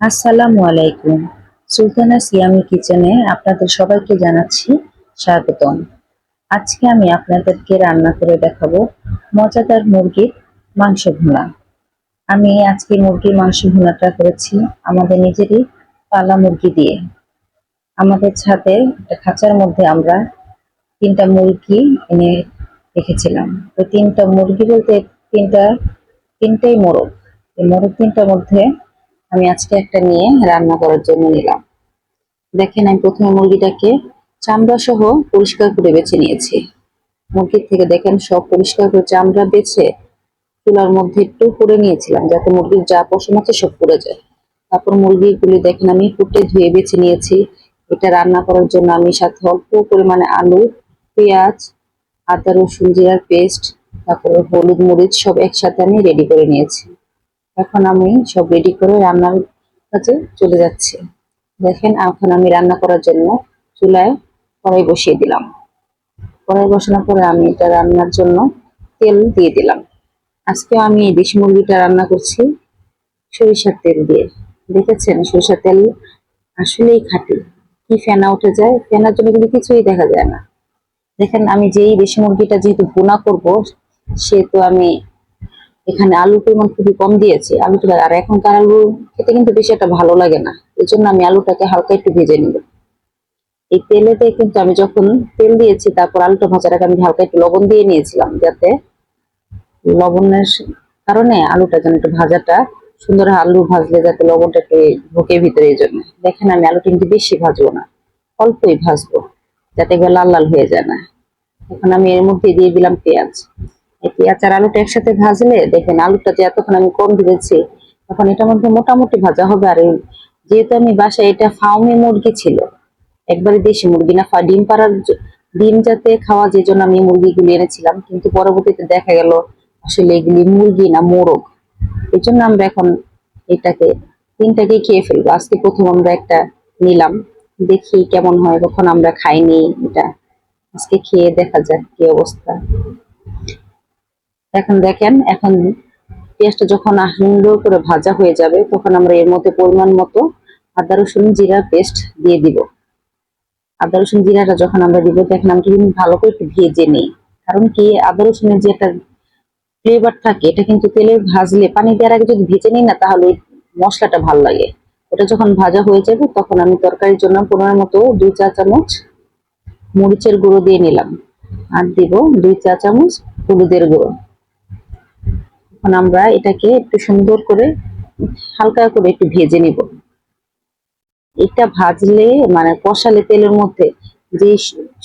আসসালামু আলাইকুম। সুলতানা সিয়ামি কিচেনে আপনাদের সবাইকে জানাচ্ছি স্বাগতম। আজকে আমি আপনাদেরকে রান্না করে দেখাবো মজাদার মুরগির মাংস ভুনা। আমি আজকে মুরগির মাংস ভুনাটা করেছি আমাদের নিজেরই পালা মুরগি দিয়ে। আমাদের ছাদে একটা খাঁচার মধ্যে আমরা তিনটা মুরগি এনে রেখেছিলাম। ওই তিনটা মুরগি বলতে তিনটা, তিনটাই মোরগ। এই মোরগ তিনটার মধ্যে আমি আজকে একটা নিয়ে রান্না করার জন্য নিলাম। দেখেন আমি প্রথমে মুরগিটাকে চামড়া সহ পরিষ্কার করে বেছে নিয়েছি। মুরগির থেকে দেখেন সব পরিষ্কার করে চামড়া বেছে চুলার মধ্যে একটু পুড়ে নিয়েছিলাম যাতে মুরগির যা পশম আছে সব পুড়ে যায়। তারপর মুরগিগুলি দেখেন আমি ফুটে ধুয়ে বেছে নিয়েছি। এটা রান্না করার জন্য আমি সাথে অল্প পরিমাণে আলু, পেঁয়াজ, আদা, রসুন, জিরার পেস্ট, তারপর হলুদ, মরিচ সব একসাথে আমি রেডি করে নিয়েছি। এখন আমি সব রেডি করে রান্নার কাছে চলে যাচ্ছি। দেখেন, এখন আমি রান্না করার জন্য চুলায় কড়াই বসিয়ে দিলাম। কড়াই বসানোর পরে আমি এটা রান্নার জন্য তেল দিয়ে দিলাম। আজকে আমি এই দেশি মুরগিটা রান্না করছি সরিষার তেল দিয়ে। দেখেছেন, সরিষার তেল আসলেই খাঁটি। কি ফেনা উঠে যায়, ফেনার জন্য কিন্তু কিছুই দেখা যায় না। দেখেন, আমি যেই দেশি মুরগিটা যেহেতু ভুনা করব সেহেতু আমি এখানে আলুর পরিমাণ খুবই কম দিয়েছি আলুটা আর এখনকার আলু খেতে কিন্তু বেশি একটা ভালো লাগে না। এই জন্য আমি আলুটাকে হালকা একটু ভেজে নিব। এই তেলেতে কিন্তু আমি যখন তেল দিয়েছি, তারপর আলুটা ভাজার আগে আমি হালকা একটু লবণ দিয়ে নিয়েছিলাম, যাতে লবণের কারণে আলুটা যেন একটু ভাজাটা সুন্দর আলু ভাজলে যাতে লবণটা একটু ঢোকে ভিতরে, এই জন্য। দেখেন আমি আলুটা কিন্তু বেশি ভাজবো না, অল্পই ভাজবো, যাতে এগুলো লাল লাল হয়ে যায় না। এখন আমি এর মধ্যে দিয়ে দিলাম পেঁয়াজ। পেঁয়াজ আর আলুটা একসাথে ভাজলে দেখেন আলুটা যে এতক্ষণ আমি কম দিয়েছি তখন এটার মধ্যে মোটামুটি ভাজা হবে। আর যেহেতু আমি বাসায় এটা ফাউমি মুরগি ছিল, একবারে দেশি মুরগি না ডিম পাড়ার ডিম যাতে খাওয়া যে জন্য আমি মুরগিগুলি এনেছিলাম, কিন্তু পরবর্তীতে দেখা গেল আসলে এগুলি মুরগি না, মোরগ। এই জন্য আমরা এখন এটাকে, তিনটাকে খেয়ে ফেলব। আজকে প্রথম আমরা একটা নিলাম, দেখি কেমন হয়, কখন আমরা খাইনি এটা। আজকে খেয়ে দেখা যাক কি অবস্থা। এখন দেখেন, এখন পেঁয়াজটা যখন সুন্দর করে ভাজা হয়ে যাবে, তখন আমরা এর মধ্যে পরিমাণ মতো আদা, রসুন, জিরা পেস্ট দিয়ে দিব। আদা, রসুন, জিরাটা যখন আমরা দিব, দেখেন আমরা কিন্তু ভালো করে একটু ভেজে নিই। কারণ কি, আদা, রসুনের যে একটা ফ্লেভার থাকে, এটা কিন্তু তেলে ভাজলে, পানি দেওয়ার আগে যদি ভেজে নিই না, তাহলে মশলাটা ভালো লাগে। ওটা যখন ভাজা হয়ে যাবে, তখন আমি তরকারির জন্য পনেরো মতো দুই চা চামচ মরিচের গুঁড়ো দিয়ে নিলাম। আর দিব দুই চা চামচ হলুদের গুঁড়ো। এখন আমরা এটাকে একটু সুন্দর করে, হালকা করে একটু ভেজে নিব। এটা ভাজলে মানে কষালে তেলের মধ্যে যে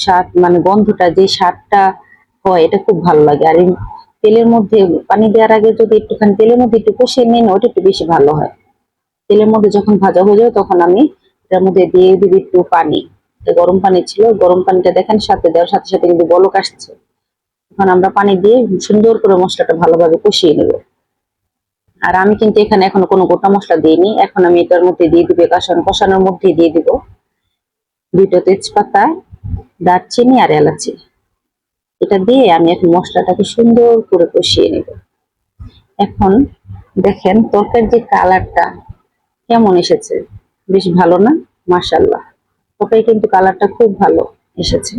স্বাদ মানে গন্ধটা, যে স্বাদটা হয়, এটা খুব ভালো লাগে। আর তেলের মধ্যে পানি দেওয়ার আগে যদি একটুখানি তেলের মধ্যে একটু কষিয়ে নিন, ওটা একটু বেশি ভালো হয়। তেলের মধ্যে যখন ভাজা হয়ে যাবে, তখন আমি এটার মধ্যে দিয়ে দিব একটু পানি। গরম পানি ছিল, গরম পানিটা দেখেন, সাথে দেওয়ার সাথে সাথে কিন্তু বলক আসছে। এখন আমরা পানি দিয়ে সুন্দর করে মশলাটা ভালোভাবে কষিয়ে নেব। আর আমি কিন্তু এখানে এখনও কোনো গোটা মশলা দিইনি। এখন আমি এটার মধ্যে দিয়ে দিবে কষানো কষানোর মধ্যে দিয়ে দিব। দুটো তেজপাতা, দারচিনি আর এলাচি। এটা দিয়ে আমি এখন মশলাটাকে সুন্দর করে কষিয়ে নেব। এখন দেখেন তরকারির যে কালারটা কেমন এসেছে। বেশ ভালো না? মাশাল্লাহ তরকারি কিন্তু কালারটা খুব ভালো এসেছে।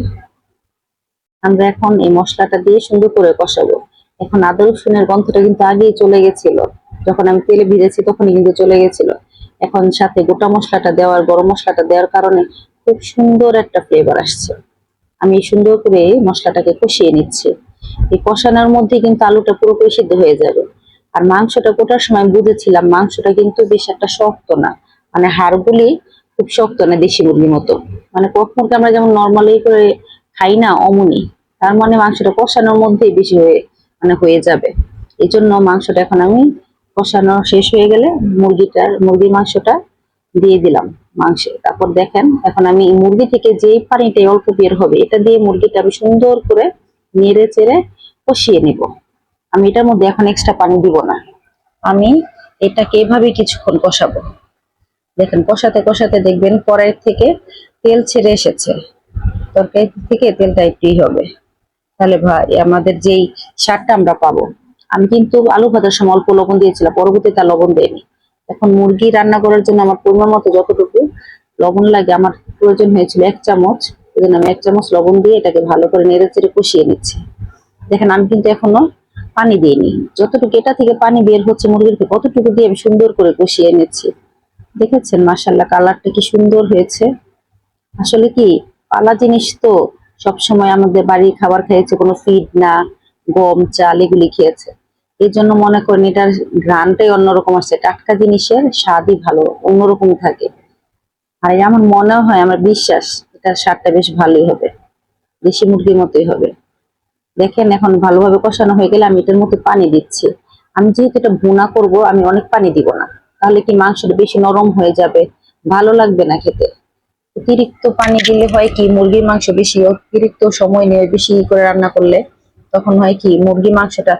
আমরা এখন এই মশলাটা দিয়ে সুন্দর করে কষাবো। এখন আদা, রসুনের গন্ধটা কিন্তু আগেই চলে গেছিল। যখন আমি তেলে ভিজেছি তখনই কিন্তু চলে গেছিল। এখন সাথে গোটা মশলাটা দেওয়ার, গরম মশলাটা দেওয়ার কারণে খুব সুন্দর একটা ফ্লেভার আসছে। আমি সুন্দর করে মশলাটাকে কষিয়ে নিচ্ছি। এই কষানোর মধ্যে কিন্তু আলুটা পুরোপুরি সিদ্ধ হয়ে যাবে। আর মাংসটা কোটার সময় বুঝেছিলাম মাংসটা কিন্তু বেশ একটা শক্ত না। মানে হাড়গুলি খুব শক্ত না, দেশি মুরগির মতো। মানে কখনকে আমরা যেমন নর্মালি করে খাই না, অমনি। তার মানে মাংসটা কষানোর মধ্যেই বেশি হয়ে মানে হয়ে যাবে। এই জন্য মাংসটা এখন আমি কষানো শেষ হয়ে গেলে মুরগিটার মুরগির মাংসটা দিয়ে দিলাম মাংসে। তারপর দেখেন, এখন আমি মুরগি থেকে যেই পানিটা অল্প বের হবে, এটা দিয়ে মুরগিটা আমি সুন্দর করে নেড়ে চেড়ে কষিয়ে নিব। আমি এটার মধ্যে এখন এক্সট্রা পানি দিব না। আমি এটাকে এভাবে কিছুক্ষণ কষাবো। দেখেন, কষাতে কষাতে দেখবেন কড়াই থেকে তেল ছেড়ে এসেছে। তরকারি থেকে তেলটা একটুই হবে। তাহলে ভাই, আমাদের যেই সারটা আমরা পাবো। আমি কিন্তু আলু ভাজার সময় অল্প লবণ দিয়েছিলাম, পরবর্তীতে লবণ দেয়নি এখন মুরগি রান্না করার জন্য আমার পরিমাণ মতো যতটুকু লবণ লাগে, আমার প্রয়োজন হয়েছিল এক চামচ। ওই আমি এক চামচ লবণ দিয়ে এটাকে ভালো করে নেড়ে চেড়ে কষিয়ে নিচ্ছি। দেখেন, আমি কিন্তু এখনও পানি দিইনি। যতটুকু এটা থেকে পানি বের হচ্ছে মুরগির কতটুকু দিয়ে আমি সুন্দর করে কষিয়ে নিচ্ছি। দেখেছেন মাসাল্লাহ কালারটা কি সুন্দর হয়েছে। আসলে কি, পালা জিনিস তো সবসময় আমাদের বাড়ির খাবার খেয়েছে, কোনো ফিড না, গম, চাল, এগুলি খেয়েছে। এই জন্য মনে করেন এটার ঘ্রাণটাই অন্যরকম আসছে। টাটকা জিনিসের স্বাদই ভালো, অন্যরকম থাকে। আর আমার মনে হয়, আমার বিশ্বাস এটার স্বাদটা বেশ ভালোই হবে। দেশি মুরগির মতোই হবে। দেখেন এখন ভালোভাবে কষানো হয়ে গেলে আমি এটার মধ্যে পানি দিচ্ছি। আমি যেহেতু এটা ভুনা করব, আমি অনেক পানি দিব না। তাহলে কি মাংসটা বেশি নরম হয়ে যাবে? ভালো লাগবে না খেতে। অতিরিক্ত পানি দিলে হয় কি, মুরগির মাংস বেশি, অতিরিক্ত সময় নিয়ে বেশি করে রান্না করলে তখন হয় কি, মুরগির মাংসটা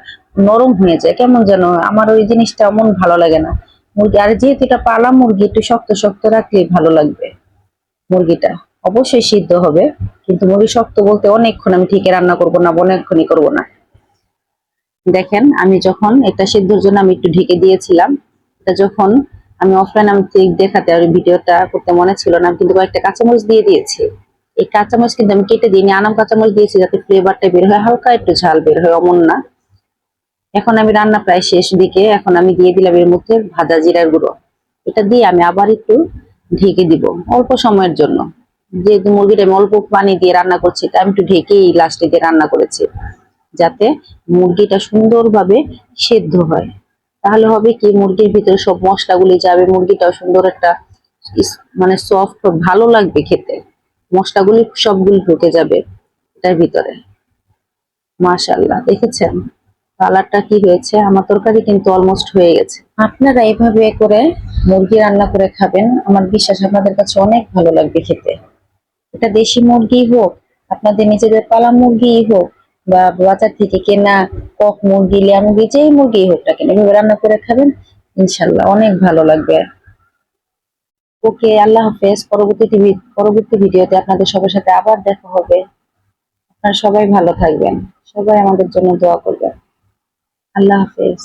নরম হয়ে যায়। কেমন যেন আমার ওই জিনিসটা এমন ভালো লাগে না। মুরগি, আর যেহেতু এটা পালা মুরগি, একটু শক্ত শক্ত রাখলেই ভালো লাগবে মুরগিটা। অবশ্যই সিদ্ধ হবে, কিন্তু মুরগি শক্ত বলতে অনেকক্ষণ আমি ঠিকই রান্না করব না অনেকক্ষণই করব না। দেখেন, আমি যখন এটা সিদ্ধর জন্য আমি একটু ঢেকে দিয়েছিলাম, এটা যখন আমি অফলাইন আমি দেখাতে আর ভিডিওটা করতে মনে ছিল না, কিন্তু কয়েকটা কাঁচামরিচ দিয়ে দিয়েছি। এই কাঁচামরিচ কিন্তু আমি কেটে দিইনি, আনাম কাঁচামরিচ দিয়েছি যাতে ফ্লেভারটা বের হয়, হালকা একটু ঝাল বের হয়, অমন না। এখন আমি রান্না প্রায় শেষ দিকে, এখন আমি দিয়ে দিলাম এর মধ্যে ভাজা জিরার গুঁড়ো। এটা দিয়ে আমি আবার একটু ঢেকে দিব, অল্প সময়ের জন্য। যেহেতু মুরগিটা আমি অল্প পানি দিয়ে রান্না করছি, তাই আমি একটু ঢেকেই লাস্টে দিয়ে রান্না করেছি, যাতে মুরগিটা সুন্দরভাবে সেদ্ধ হয়। তাহলে হবে কি, মুরগির ভিতরে সব মশলাগুলি যাবে, মুরগিটাও সুন্দর একটা মানে সফট ভালো লাগবে খেতে। মশলাগুলি সবগুলি ঢুকে যাবে এটার ভিতরে। মাশাল্লাহ দেখেছেন? কালারটা কি হয়েছে? আমার তরকারি কিন্তু অলমোস্ট হয়ে গেছে। আপনারা এভাবে করে মুরগি রান্না করে খাবেন, আমার বিশ্বাস আপনাদের কাছে অনেক ভালো লাগবে খেতে। এটা দেশি মুরগি হোক, আপনাদের নিজেদের পালা মুরগি হোক বা বাজার থেকে কেনা কক মুরগি লিয়া মুরগি, যেই মুরগি হোক না কেন, এভাবে রান্না করে খাবেন, ইনশাল্লাহ অনেক ভালো লাগবে। ওকে, আল্লাহ হাফেজ। পরবর্তী পরবর্তী ভিডিওতে আপনাদের সবার সাথে আবার দেখা হবে। আপনারা সবাই ভালো থাকবেন। সবাই আমাদের জন্য দোয়া করবেন। আল্লাহ হাফেজ।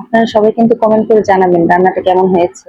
আপনারা সবাই কিন্তু কমেন্ট করে জানাবেন রান্নাটা কেমন হয়েছে।